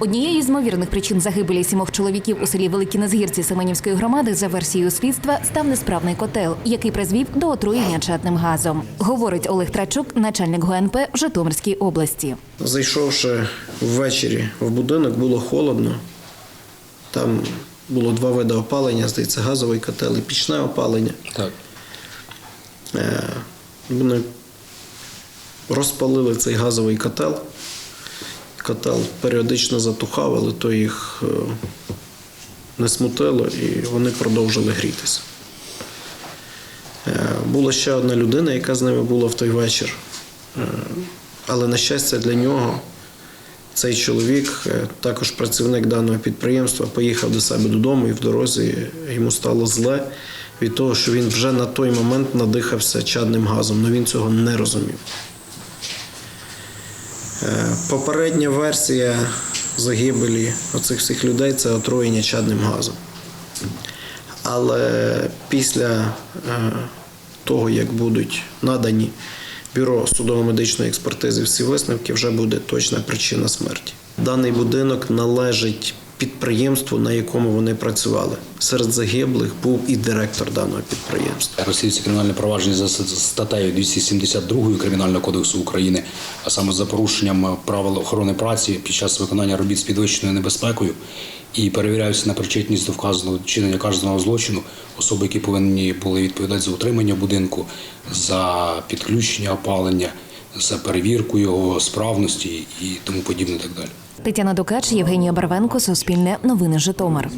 Однією з ймовірних причин загибелі сімох чоловіків у селі Великі Незгірці Семенівської громади за версією слідства став несправний котел, який призвів до отруєння чадним газом. Говорить Олег Трачук, начальник ГУНП в Житомирській області. Зайшовши ввечері в будинок, було холодно. Там було два види опалення, здається, газовий котел і пічне опалення. Так. Е, Вони розпалили цей газовий котел. Котел періодично затухав, але то їх е, не смутило і вони продовжили грітися. Е, Була ще одна людина, яка з ними була в той вечір. Е, Але, на щастя, для нього цей чоловік, також працівник даного підприємства, поїхав до себе додому і в дорозі йому стало зле від того, що він вже на той момент надихався чадним газом, але він цього не розумів. Е, Попередня версія загибелі оцих всіх людей це отруєння чадним газом. Але після е, того, як будуть надані бюро судово-медичної експертизи всі висновки, вже буде точна причина смерті. Даний будинок належить підприємству, на якому вони працювали. Серед загиблих був і директор даного підприємства. Розслідується кримінальне провадження за статтею 272 Кримінального кодексу України, а саме за порушенням правил охорони праці під час виконання робіт з підвищеною небезпекою і перевіряються на причетність до вказаного чинення кожного злочину особи, які повинні були відповідати за утримання будинку, за підключення опалення, за перевірку його справності і тому подібне. Так далі. Тетяна Дукач, Євгенія Барвенко, Суспільне, Новини Житомир.